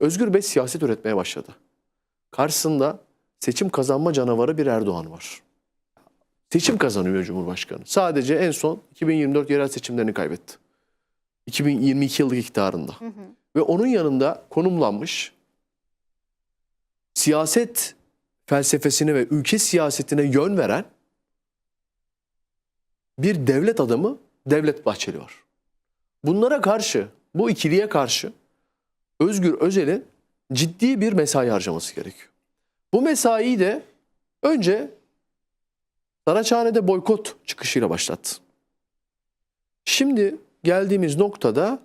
Özgür Bey siyaset üretmeye başladı. Karşısında seçim kazanma canavarı bir Erdoğan var. Seçim kazanıyor Cumhurbaşkanı. Sadece en son 2024 yerel seçimlerini kaybetti. 2022 yıllık iktidarında. Ve onun yanında konumlanmış siyaset felsefesine ve ülke siyasetine yön veren bir devlet adamı Devlet Bahçeli var. Bunlara karşı, bu ikiliye karşı Özgür Özel'in ciddi bir mesai harcaması gerekiyor. Bu mesaiyi de önce Saraçhane'de boykot çıkışıyla başlattı. Şimdi geldiğimiz noktada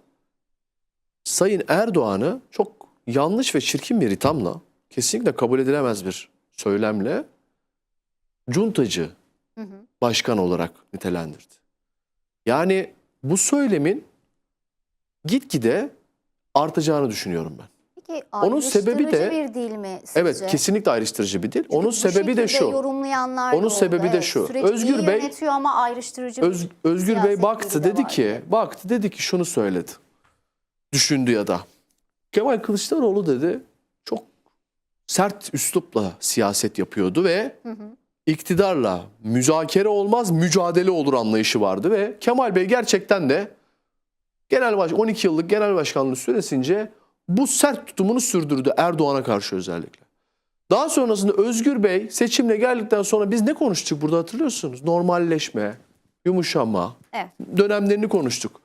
Sayın Erdoğan'ı çok yanlış ve çirkin bir ithamla, kesinlikle kabul edilemez bir söylemle cuntacı başkan olarak nitelendirdi. Yani bu söylemin gitgide artacağını düşünüyorum ben. Peki Onun sebebi de- bir dil mi sizce? Evet kesinlikle ayrıştırıcı bir dil. Çünkü Onun sebebi de şu. yorumlayanlar Onun oldu. sebebi de Evet, şu. Süreci Özgür iyi Bey- yönetiyor ama ayrıştırıcı Öz- Özgür Bey baktı de dedi ki, baktı dedi ki şunu söyledi. Düşündü ya da. Kemal Kılıçdaroğlu dedi çok sert üslupla siyaset yapıyordu ve iktidarla müzakere olmaz mücadele olur anlayışı vardı ve Kemal Bey gerçekten de genel baş 12 yıllık genel başkanlığı süresince bu sert tutumunu sürdürdü Erdoğan'a karşı özellikle. Daha sonrasında Özgür Bey seçimle geldikten sonra biz ne konuştuk burada hatırlıyorsunuz? Normalleşme, yumuşama Evet. dönemlerini konuştuk.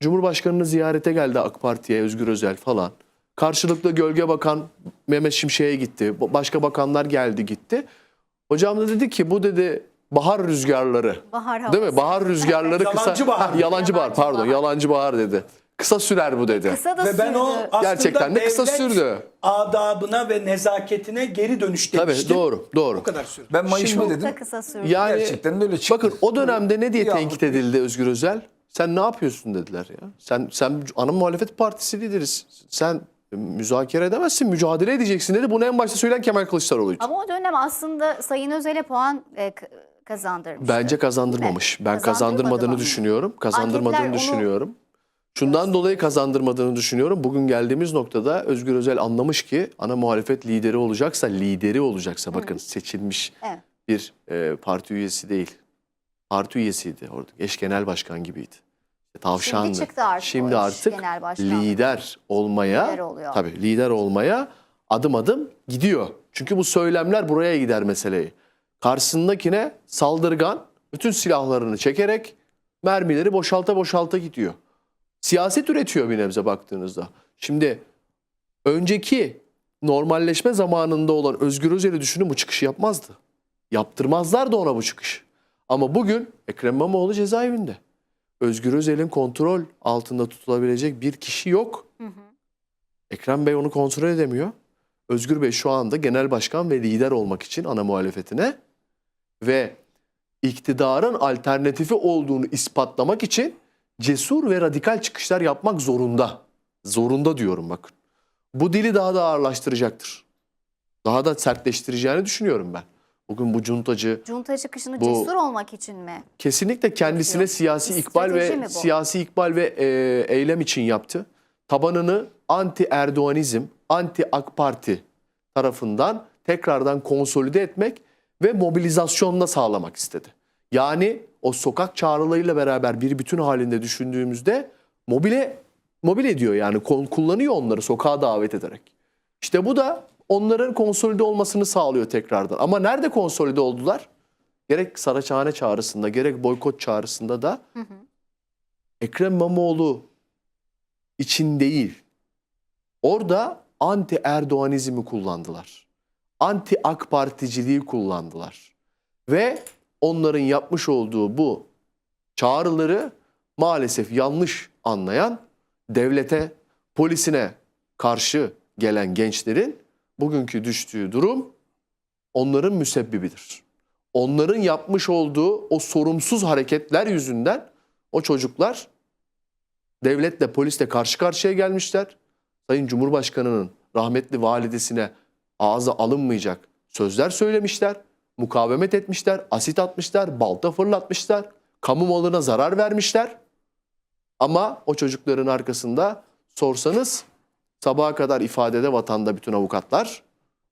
Cumhurbaşkanını ziyarete geldi AK Parti'ye Özgür Özel falan. Karşılıklı gölge bakan Mehmet Şimşek'e gitti. Başka bakanlar geldi gitti. Hocam da dedi ki bu dedi bahar rüzgarları. Bahar Değil havası. mi? Bahar rüzgarları kısa. Yalancı bahar. Ha, yalancı bahar pardon. bahar. Yalancı bahar dedi. Kısa sürer bu dedi. Kısa da Ve ben o sürdü. aslında Gerçekten de kısa sürdü. adabına ve nezaketine geri dönüş Tabii demiştim. doğru doğru. O kadar sürdü. Ben da dedim? kısa sürdü. Yani Gerçekten de öyle çıktı. bakın o dönemde ne diye tenkit edildi Özgür Özel? Sen ne yapıyorsun dediler ya. Sen sen ana muhalefet partisi lideriz. Sen müzakere edemezsin, mücadele edeceksin dedi. Bunu en başta söyleyen Kemal Kılıçdaroğlu'ydu. Ama o dönem aslında Sayın Özel'e puan e, k- kazandırmıştı. Bence kazandırmamış. Ben kazandırmadı kazandırmadığını bana. düşünüyorum. Kazandırmadığını Anketler onu düşünüyorum. Şundan dolayı kazandırmadığını düşünüyorum. Bugün geldiğimiz noktada Özgür Özel anlamış ki ana muhalefet lideri olacaksa, lideri olacaksa bakın seçilmiş Evet. bir e, parti üyesi değil. Parti üyesiydi orada. Eş genel başkan gibiydi. Tavşandı. çıktı artık Şimdi artık lider olmaya Lider oluyor. tabii lider olmaya adım adım gidiyor. Çünkü bu söylemler buraya gider meseleyi. Karşısındakine saldırgan bütün silahlarını çekerek mermileri boşalta boşalta gidiyor. Siyaset üretiyor bir nebze baktığınızda. Şimdi önceki normalleşme zamanında olan Özgür Özel'i düşünün bu çıkışı yapmazdı. Yaptırmazlardı ona bu çıkış. Ama bugün Ekrem İmamoğlu cezaevinde. Özgür Özel'in kontrol altında tutulabilecek bir kişi yok. Ekrem Bey onu kontrol edemiyor. Özgür Bey şu anda genel başkan ve lider olmak için ana muhalefetine ve iktidarın alternatifi olduğunu ispatlamak için cesur ve radikal çıkışlar yapmak zorunda. Zorunda diyorum bakın. Bu dili daha da ağırlaştıracaktır. Daha da sertleştireceğini düşünüyorum ben. Bugün bu cuntacı Junta çıkışını Bu- cesur olmak için mi? kesinlikle kendisine Yapıyor. siyasi ikbal ve siyasi ikbal ve e, eylem için yaptı. Tabanını anti Erdoğanizm, anti AK Parti tarafından tekrardan konsolide etmek ve mobilizasyonla sağlamak istedi. Yani o sokak çağrılarıyla beraber bir bütün halinde düşündüğümüzde mobile mobil ediyor yani kullanıyor onları sokağa davet ederek. İşte bu da onların konsolide olmasını sağlıyor tekrardan. Ama nerede konsolide oldular? Gerek Saraçhane çağrısında gerek boykot çağrısında da Ekrem İmamoğlu için değil. Orada anti Erdoğanizmi kullandılar. Anti AK Particiliği kullandılar. Ve onların yapmış olduğu bu çağrıları maalesef yanlış anlayan devlete, polisine karşı gelen gençlerin bugünkü düştüğü durum onların müsebbibidir. Onların yapmış olduğu o sorumsuz hareketler yüzünden o çocuklar devletle polisle karşı karşıya gelmişler. Sayın Cumhurbaşkanı'nın rahmetli validesine ağza alınmayacak sözler söylemişler. Mukavemet etmişler, asit atmışlar, balta fırlatmışlar. Kamu malına zarar vermişler. Ama o çocukların arkasında sorsanız Sabaha kadar ifadede vatanda bütün avukatlar.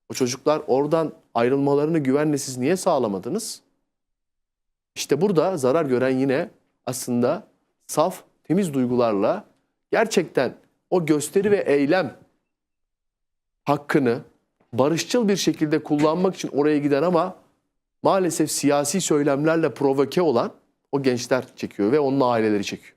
O çocuklar oradan ayrılmalarını güvenle siz niye sağlamadınız? İşte burada zarar gören yine aslında saf, temiz duygularla gerçekten o gösteri ve eylem hakkını barışçıl bir şekilde kullanmak için oraya giden ama maalesef siyasi söylemlerle provoke olan o gençler çekiyor ve onun aileleri çekiyor.